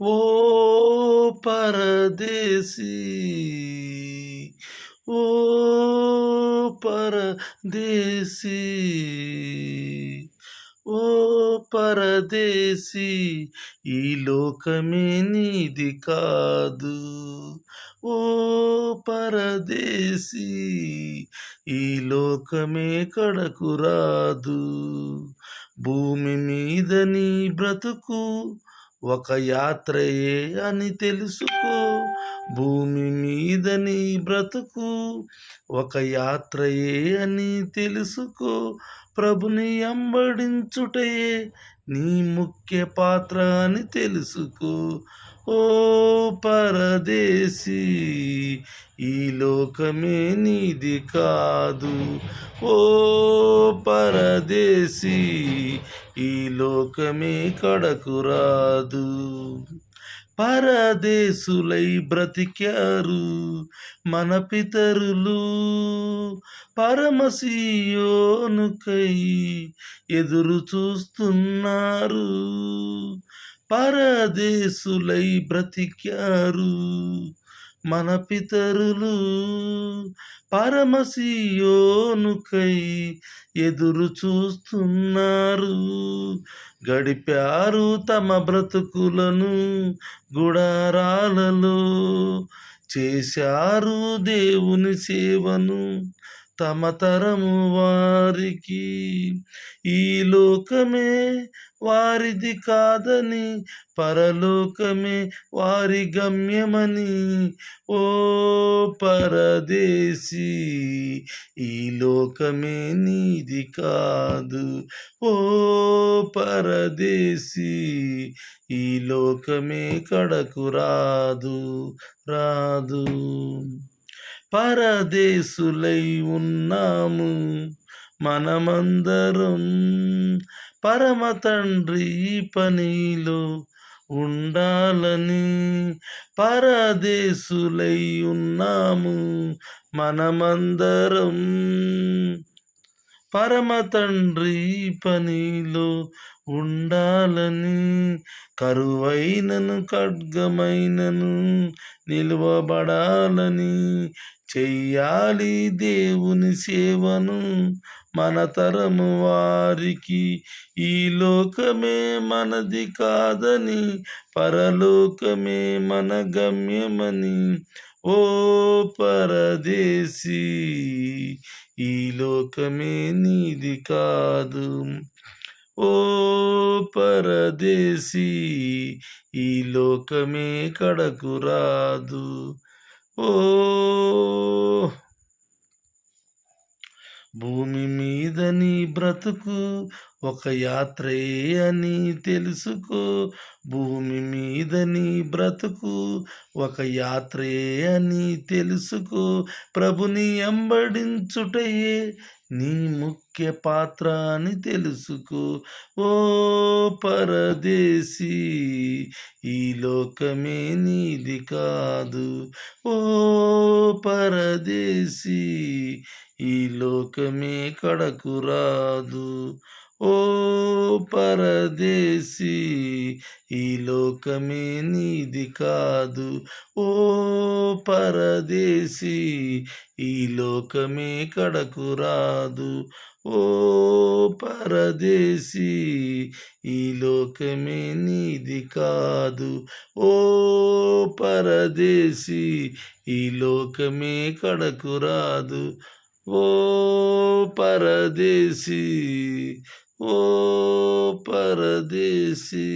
ఓ పరదేశీ ఓ పరదేశీ ఓ పరదేశీ ఈ లోకమే నీది కాదు. ఓ పరదేశీ ఈ లోకమే కడకు రాదు. భూమి మీద నీ బ్రతుకు ఒక యాత్రయే అని తెలుసుకో. భూమి మీద నీ బ్రతుకు ఒక యాత్రయే అని తెలుసుకో. ప్రభుని అంబడించుటయే నీ ముఖ్య పాత్ర అని తెలుసుకో. ఓ పరదేశీ ఈ లోకమే నీది కాదు. ఓ పరదేశీ ఈ లోకమే కడకు రాదు. పరదేశులై బ్రతికారు మన పితరులు. పరమశీయోనుకై ఎదురు చూస్తున్నారు. పరదేశులై బ్రతికారు మన పితరులు. పరమశియోనుకై ఎదురు చూస్తున్నారు. గడిపారు తమ బ్రతుకులను గుడారాలలో చేశారు దేవుని సేవను. తమ తరము వారికి ఈ లోకమే వారిది కాదని పరలోకమే వారి గమ్యమని ఓ పరదేశీ ఈ లోకమే నీది కాదు ఓ పరదేశీ ఈ లోకమే కడకు రాదు రాదు. పరదేశులై ఉన్నాము మనమందరం పరమ తండ్రి పనిలో ఉండాలని పరదేశులై ఉన్నాము మనమందరం పరమ తండ్రి పనిలో ఉండాలని కరువైనను ఖడ్గమైనను నిలువబడాలని చెయ్యాలి దేవుని సేవను మన తరము వారికి. ఈ లోకమే మనది కాదని పరలోకమే మన గమ్యమని. ఓ పరదేశీ ఈ లోకమే నీది కాదు. ఓ పరదేశీ ఈ లోకమే కడకు రాదు. ఓ భూమి మీద నీ బ్రతుకు ఒక యాత్రయే అని తెలుసుకో. భూమి మీద నీ బ్రతుకు ఒక యాత్రయే అని తెలుసుకో. ప్రభుని అంబడించుటయే నీ ముఖ్య పాత్ర అని తెలుసుకో ఓ పరదేశీ. ఈ లోకమే నీది కాదు ఓ పరదేశీ. ఈ లోకమే కడకు రాదు ఓ పరదేశీ ఈ లోకమే నీది కాదు. ఓ పరదేశీ ఈ లోకమే కడకు రాదు. ఓ పరదేశీ ఈ లోకమే నీది కాదు. ఓ పరదేశీ ఈ లోకమే కడకు రాదు. ఓ పరదేశీ ఓ పరదేశీ